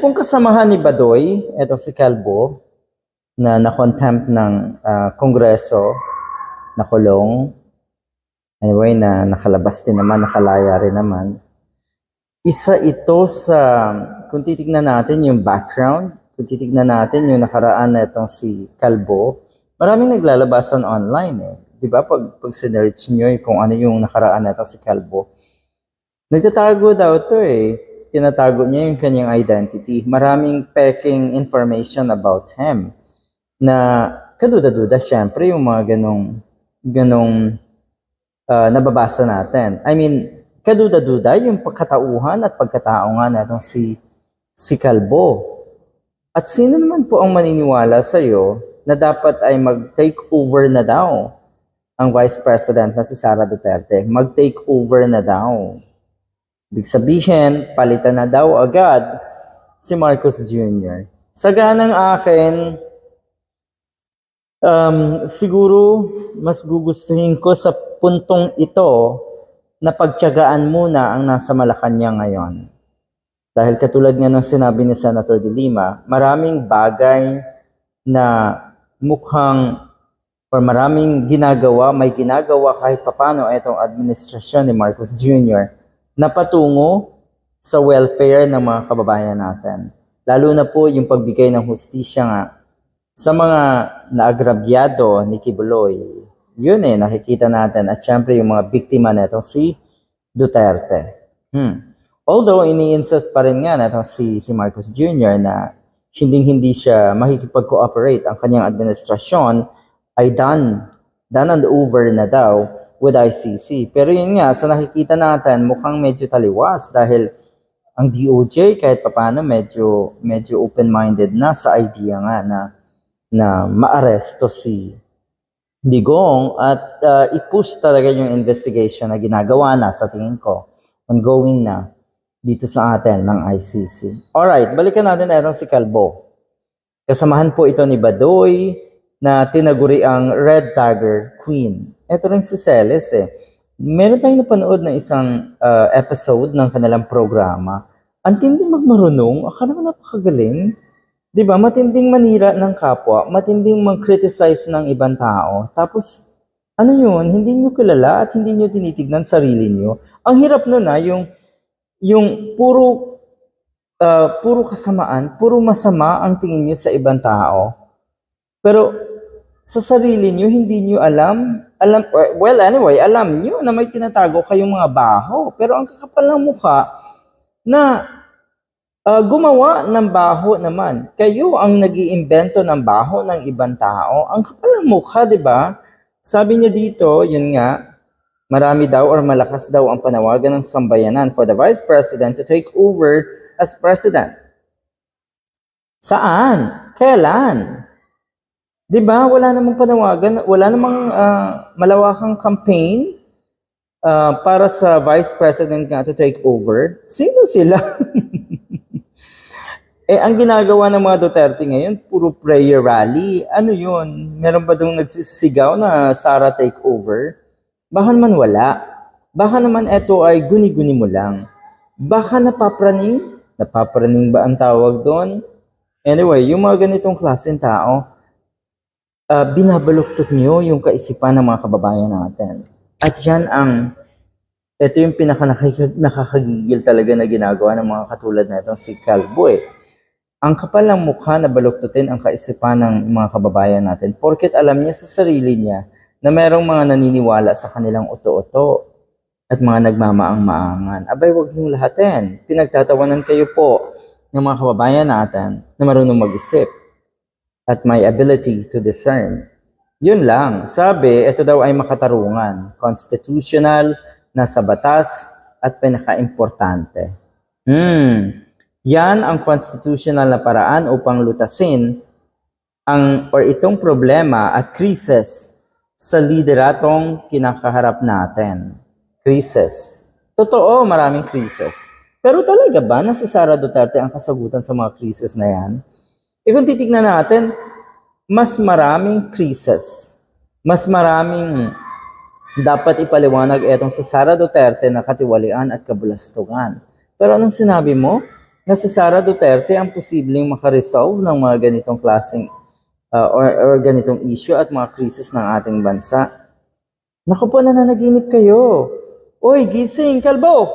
Kung kasamahan ni Badoy, eto si Calvo, na na-contempt ng ah, Kongreso, nakulong, anyway, na nakalabas din naman, nakalaya rin naman. Isa ito sa, kung titignan natin yung background, kung titignan natin yung nakaraan na itong si Calvo, maraming naglalabasan online eh. Di ba? Pag, pag sinearch nyo eh, kung ano yung nakaraan na itong si Calvo, nagtatago daw to eh. Tinatago niya yung kanyang identity. Maraming peking information about him na kaduda-duda syempre yung mga ganong ganong ah, nababasa natin. I mean, kaduda-duda yung pagkatauhan at pagkatao nga natong si si Kalbo. At sino naman po ang maniniwala sa iyo na dapat ay mag-take over na daw ang Vice President na si Sara Duterte? Mag-take over na daw. Ibig sabihin, palitan na daw agad si Marcos Jr. Sa ganang akin, um, siguro mas gugustuhin ko sa puntong ito na pagtiyagaan muna ang nasa Malacanang ngayon. Dahil katulad nga ng sinabi ni Senator De Lima, maraming bagay na mukhang or maraming ginagawa, may ginagawa kahit papano itong administrasyon ni Marcos Jr. na patungo sa welfare ng mga kababayan natin. Lalo na po yung pagbigay ng hustisya nga sa mga naagrabyado ni Kibuloy. Yun eh, nakikita natin. At syempre yung mga biktima nito si Duterte. Hmm. Although ini-insist pa rin nga na si, si Marcos Jr. na hindi-hindi siya makikipag-cooperate ang kanyang administrasyon ay done, done and over na daw with ICC. Pero yun nga, sa nakikita natin, mukhang medyo taliwas dahil ang DOJ kahit papano medyo, medyo open-minded na sa idea nga na, na maaresto si Digong at uh, i-push talaga yung investigation na ginagawa na sa tingin ko, ongoing na dito sa atin ng ICC. Alright, balikan natin na si Calbo. Kasamahan po ito ni Badoy na tinaguri ang Red Tiger Queen. Ito rin si Celes eh. Meron tayong napanood na isang uh, episode ng kanilang programa. Ang magmarunong, akala mo napakagaling. Di ba? Matinding manira ng kapwa, matinding mag-criticize ng ibang tao. Tapos, ano yun? Hindi nyo kilala at hindi nyo tinitignan sarili nyo. Ang hirap nun na yung, yung puro, uh, puro kasamaan, puro masama ang tingin nyo sa ibang tao. Pero sa sarili nyo, hindi nyo alam, alam, well anyway, alam nyo na may tinatago kayong mga baho. Pero ang kakapal ng mukha na uh, gumawa ng baho naman. Kayo ang nag iimbento ng baho ng ibang tao. Ang kapal ng mukha, di ba? Sabi niya dito, yun nga, marami daw or malakas daw ang panawagan ng sambayanan for the Vice President to take over as President. Saan? Kailan? 'Di ba? Wala namang panawagan, wala namang uh, malawakang campaign uh, para sa Vice President nga to take over. Sino sila? eh, ang ginagawa ng mga Duterte ngayon, puro prayer rally. Ano yun? Meron ba doon nagsisigaw na Sara take over? Baka naman wala. Baka naman ito ay guni-guni mo lang. Baka napapraning? Napapraning ba ang tawag doon? Anyway, yung mga ganitong klaseng tao, uh, binabaluktot niyo yung kaisipan ng mga kababayan natin. At yan ang, ito yung pinaka nakakagigil talaga na ginagawa ng mga katulad na itong si Calvo eh. Ang kapal ng mukha na baluktutin ang kaisipan ng mga kababayan natin porket alam niya sa sarili niya na merong mga naniniwala sa kanilang uto-uto at mga nagmamaang-maangan. Abay, wag niyong lahatin. Pinagtatawanan kayo po ng mga kababayan natin na marunong mag-isip at my ability to discern. Yun lang. Sabi, ito daw ay makatarungan, constitutional, nasa batas, at pinaka-importante. Hmm. Yan ang constitutional na paraan upang lutasin ang or itong problema at krisis sa lideratong kinakaharap natin. Krisis. Totoo, maraming krisis. Pero talaga ba na si Sara Duterte ang kasagutan sa mga krisis na yan? E kung titignan natin, mas maraming krisis, mas maraming dapat ipaliwanag etong sa Sara Duterte na katiwalian at kabulastugan. Pero anong sinabi mo? na si Sara Duterte ang posibleng makaresolve ng mga ganitong klaseng uh, or, or ganitong issue at mga krisis ng ating bansa. Naku po, nananaginip kayo. Uy, gising, kalbo!